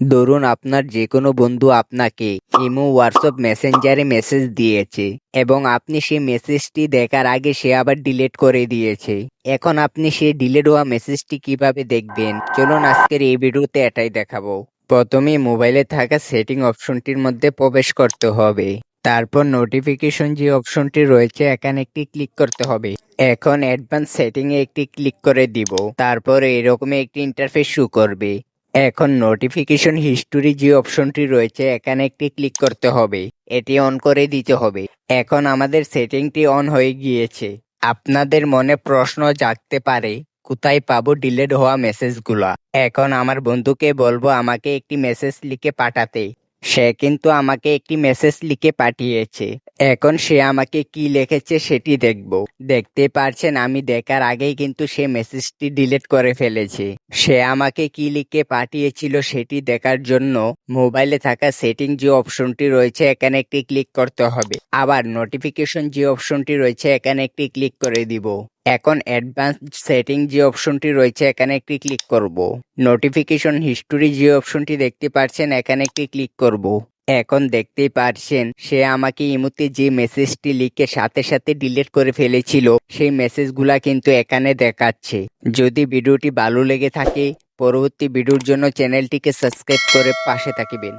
ধরুন আপনার যে কোনো বন্ধু আপনাকে ইমো, হোয়াটসঅ্যাপ, মেসেঞ্জারে মেসেজ দিয়েছে এবং আপনি সেই মেসেজটি দেখার আগে সে আবার ডিলিট করে দিয়েছে। এখন আপনি সেই ডিলিট হওয়া মেসেজটি কীভাবে দেখবেন? চলুন আজকের এই ভিডিওতে এটাই দেখাবো। প্রথমে মোবাইলে থাকা সেটিং অপশনটির মধ্যে প্রবেশ করতে হবে। তারপর নোটিফিকেশন যে অপশনটি রয়েছে, এখানে একটি ক্লিক করতে হবে। এখন অ্যাডভান্স সেটিং এ একটি ক্লিক করে দিব। তারপর এরকম একটি ইন্টারফেস শু করবে। এখন নোটিফিকেশন হিস্টোরি যে অপশনটি রয়েছে, এখানে একটি ক্লিক করতে হবে। এটি অন করে দিতে হবে। এখন আমাদের সেটিংটি অন হয়ে গিয়েছে। আপনাদের মনে প্রশ্ন জাগতে পারে, কোথায় পাবো ডিলেট হওয়া মেসেজগুলা এখন আমার বন্ধুকে বলব আমাকে একটি মেসেজ লিখে পাঠাতে। সে কিন্তু আমাকে একটি মেসেজ লিখে পাঠিয়েছে। এখন সে আমাকে কি লিখেছে সেটি দেখব। দেখতে পারছেন, আমি দেখার আগেই কিন্তু সে মেসেজটি ডিলিট করে ফেলেছে। সে আমাকে কি লিখে পাঠিয়েছিল সেটি দেখার জন্য মোবাইলে থাকা সেটিং যে অপশনটি রয়েছে এখানে একটি ক্লিক করতে হবে। আবার নোটিফিকেশন যে অপশনটি রয়েছে এখানে একটি ক্লিক করে দিব। এখন অ্যাডভান্স সেটিং যে অপশনটি রয়েছে এখানে একটি ক্লিক করব। নোটিফিকেশন হিস্টোরি যে অপশনটি দেখতে পাচ্ছেন এখানে একটি ক্লিক করব। এখন দেখতেই পারছেন, সে আমাকে ইমুতে যে মেসেজটি লিখে সাথে সাথে ডিলিট করে ফেলেছিল, সেই মেসেজগুলা কিন্তু এখানে দেখাচ্ছে। যদি ভিডিওটি ভালো লেগে থাকে, পরবর্তী ভিডিওর জন্য চ্যানেলটিকে সাবস্ক্রাইব করে পাশে থাকিবেন।